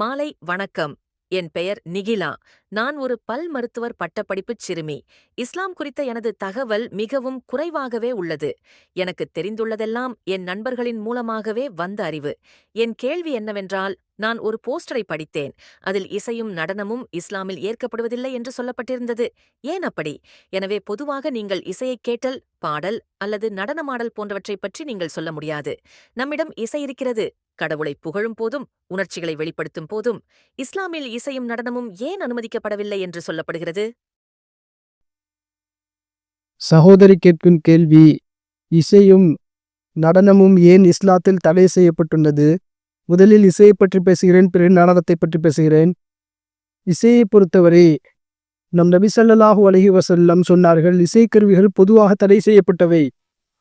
மாலை வணக்கம். என் பெயர் நிகிலா. நான் ஒரு பல் மருத்துவர் பட்டப்படிப்புச் சிறுமி. இஸ்லாம் குறித்த எனது தகவல் மிகவும் குறைவாகவே உள்ளது. எனக்கு தெரிந்துள்ளதெல்லாம் என் நண்பர்களின் மூலமாகவே வந்த அறிவு. என் கேள்வி என்னவென்றால் நான் ஒரு போஸ்டரை படித்தேன். அதில் இசையும் நடனமும் இஸ்லாமில் ஏற்கப்படுவதில்லை என்று சொல்லப்பட்டிருந்தது. ஏன் அப்படி? எனவே பொதுவாக நீங்கள் இசையைக் கேட்டல் பாடல் அல்லது நடனமாடல் போன்றவற்றைப் பற்றி நீங்கள் சொல்ல முடியாது. நம்மிடம் இசை இருக்கிறது. கடவுளை புகழும் போதும் உணர்ச்சிகளை வெளிப்படுத்தும் போதும். இஸ்லாமில் இசையும் நடனமும் ஏன் அனுமதிக்கப்படவில்லை என்று சொல்லப்படுகிறது? சகோதரி கேட்கும் கேள்வி இசையும் நடனமும் ஏன் இஸ்லாத்தில் தடை செய்யப்பட்டுள்ளது? முதலில் இசையை பற்றி பேசுகிறேன் பிறகு நாடகத்தை பற்றி பேசுகிறேன். இசையை பொறுத்தவரை நம் நபி ஸல்லல்லாஹு அலைஹி சொன்னார்கள் இசைக்கருவிகள் பொதுவாக தடை செய்யப்பட்டவை.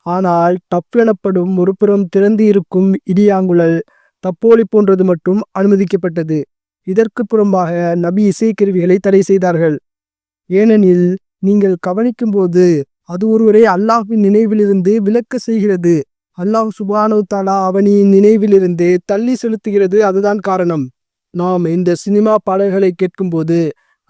ஆனால் டப் எனப்படும் ஒருபுறம் திறந்து இருக்கும் இடியாங்குழல் தப்போலி போன்றது மட்டும் அனுமதிக்கப்பட்டது. இதற்கு புறம்பாக நபி இசைக்கருவிகளை தடை செய்தார்கள். ஏனெனில் நீங்கள் கவனிக்கும்போது அது ஒருவரை அல்லாஹ்வின் நினைவிலிருந்து விலக்க செய்கிறது. அல்லாஹ் சுபானு தாலா அவனின் நினைவிலிருந்து தள்ளி செலுத்துகிறது அதுதான் காரணம். நாம் இந்த சினிமா பாடல்களை கேட்கும்போது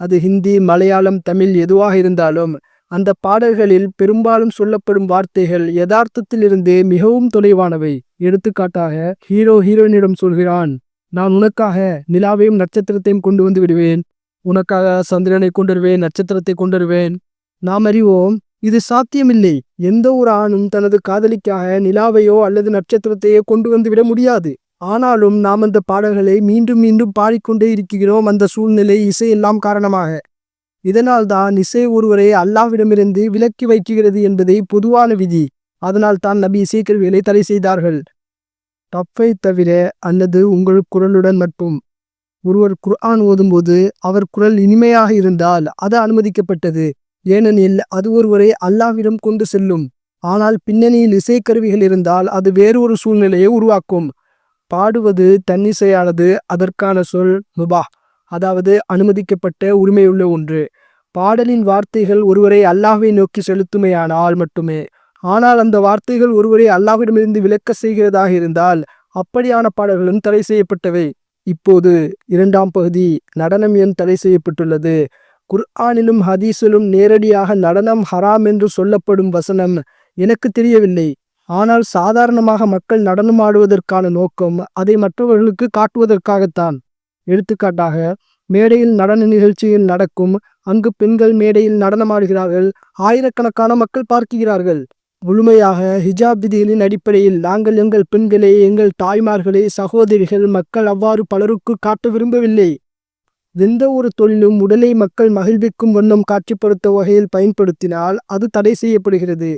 அது ஹிந்தி மலையாளம் தமிழ் எதுவாக இருந்தாலும் அந்த பாடல்களில் பெரும்பாலும் சொல்லப்படும் வார்த்தைகள் யதார்த்தத்திலிருந்து மிகவும் தொலைவானவை. எடுத்துக்காட்டாக ஹீரோ ஹீரோயினிடம் சொல்கிறான் நான் உனக்காக நிலாவையும் நட்சத்திரத்தையும் கொண்டு வந்து விடுவேன். உனக்காக சந்திரனை கொண்டு வருவேன் நட்சத்திரத்தை கொண்டு வருவேன். நாம் அறிவோம் இது சாத்தியமில்லை. எந்த ஒரு ஆணும் தனது காதலிக்காக நிலாவையோ அல்லது நட்சத்திரத்தையோ கொண்டு வந்து விட முடியாது. ஆனாலும் நாம் அந்த பாடல்களை மீண்டும் மீண்டும் பாடிக்கொண்டே இருக்கிறோம் அந்த சூழ்நிலை இசை எல்லாம் காரணமாக. இதனால்தான் இசை ஒருவரை அல்லாவிடமிருந்து விலக்கி வைக்கிறது என்பதை பொதுவான விதி. அதனால் தான் நபி இசைக்கருவிகளை தடை செய்தார்கள். டப்பை தவிர அல்லது உங்கள் குரலுடன் மட்டும். ஒருவர் குர்ஆன் ஓதும்போது அவர் குரல் இனிமையாக இருந்தால் அது அனுமதிக்கப்பட்டது. ஏனெனில் அது ஒருவரை அல்லாவிடம் கொண்டு செல்லும். ஆனால் பின்னணியில் இசைக்கருவிகள் இருந்தால் அது வேறு ஒரு சூழ்நிலையை உருவாக்கும். பாடுவது தன்னிசையானது அதற்கான சொல் முபா அதாவது அனுமதிக்கப்பட்ட உரிமையுள்ள ஒன்று. பாடலின் வார்த்தைகள் ஒருவரை அல்லாஹை நோக்கி செலுத்துமையானால் மட்டுமே. ஆனால் அந்த வார்த்தைகள் ஒருவரை அல்லாஹ்விடமிருந்து விலக்க செய்கிறதாக இருந்தால் அப்படியான பாடல்களும் தடை செய்யப்பட்டவை. இப்போது இரண்டாம் பகுதி நடனம் என் தடை செய்யப்பட்டுள்ளது? குர்ஆனிலும் ஹதீஸிலும் நேரடியாக நடனம் ஹராம் என்று சொல்லப்படும் வசனம் எனக்கு தெரியவில்லை. ஆனால் சாதாரணமாக மக்கள் நடனம் ஆடுவதற்கான நோக்கம் அதை மற்றவர்களுக்கு காட்டுவதற்காகத்தான். எடுத்துக்காட்டாக மேடையில் நடன நிகழ்ச்சியில் நடக்கும் அங்கு பெண்கள் மேடையில் நடனமாடுகிறார்கள் ஆயிரக்கணக்கான மக்கள் பார்க்கிறார்கள். முழுமையாக ஹிஜாப் விதிகளின் அடிப்படையில் நாங்கள் எங்கள் பெண்களை எங்கள் தாய்மார்களை சகோதரிகள் மக்கள் அவ்வாறு பலருக்கு காட்ட விரும்பவில்லை. எந்த ஒரு தொழிலும் உடலை மக்கள் மகிழ்விக்கும் வண்ணம் காட்சிப்படுத்த வகையில் பயன்படுத்தினால் அது தடை செய்யப்படுகிறது.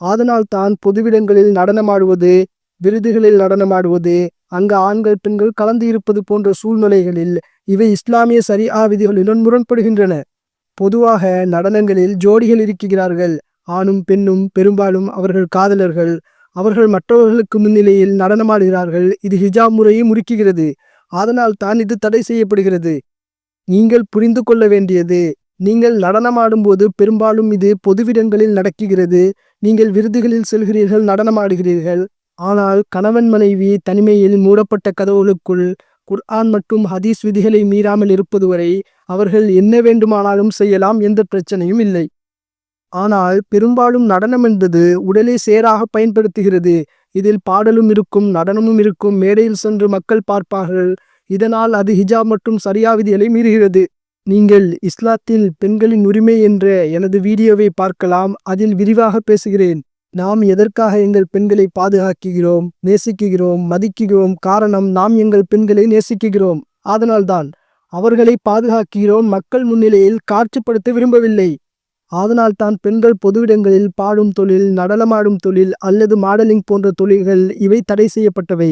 அதனால் தான் பொதுவிடங்களில் நடனமாடுவது விருதுகளில் நடனமாடுவது அங்கு ஆண்கள் பெண்கள் கலந்து இருப்பது போன்ற சூழ்நிலைகளில் இவை இஸ்லாமிய சரியா விதிகளுடன் முரண்படுகின்றன. பொதுவாக நடனங்களில் ஜோடிகள் இருக்கிறார்கள். ஆணும் பெண்ணும் பெரும்பாலும் அவர்கள் காதலர்கள். அவர்கள் மற்றவர்களுக்கு முன்னிலையில் நடனமாடுகிறார்கள். இது ஹிஜாப் முறையை முறிக்குகிறது அதனால் தான் இது தடை செய்யப்படுகிறது. நீங்கள் புரிந்து கொள்ள வேண்டியது நீங்கள் நடனமாடும்போது பெரும்பாலும் இது பொதுவிடங்களில் நடக்குகிறது நீங்கள் விருதுகளில் செல்கிறீர்கள் நடனமாடுகிறீர்கள். ஆனால் கணவன் மனைவி தனிமையில் மூடப்பட்ட கதவுகளுக்குள் குர்ஆன் மற்றும் ஹதீஸ் விதிகளை மீறாமல் இருப்பது வரை அவர்கள் என்ன வேண்டுமானாலும் செய்யலாம் எந்த பிரச்சனையும் இல்லை. ஆனால் பெரும்பாலும் நடனம் என்பது உடலை சேராக பயன்படுத்துகிறது. இதில் பாடலும் இருக்கும் நடனமும் இருக்கும் மேடையில் சென்று மக்கள் பார்ப்பார்கள். இதனால் அது ஹிஜாப் மற்றும் சரியா விதிகளை மீறுகிறது. நீங்கள் இஸ்லாத்தில் பெண்களின் உரிமை என்ற எனது வீடியோவை பார்க்கலாம். அதில் விரிவாக பேசுகிறேன். நாம் எதற்காக எங்கள் பெண்களை பாதுகாக்கிறோம் நேசிக்குகிறோம் மதிக்குகிறோம் காரணம் நாம் எங்கள் பெண்களை நேசிக்குகிறோம் அதனால்தான் அவர்களை பாதுகாக்கிறோம். மக்கள் முன்னிலையில் காட்சிப்படுத்த விரும்பவில்லை. அதனால்தான் பெண்கள் பொதுவிடங்களில் பாடும் தொழில் நடனமாடும் தொழில் அல்லது மாடலிங் போன்ற தொழில்கள் இவை தடை செய்யப்பட்டவை.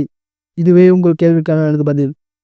இதுவே உங்கள் கேள்விக்கான எனது பதில்.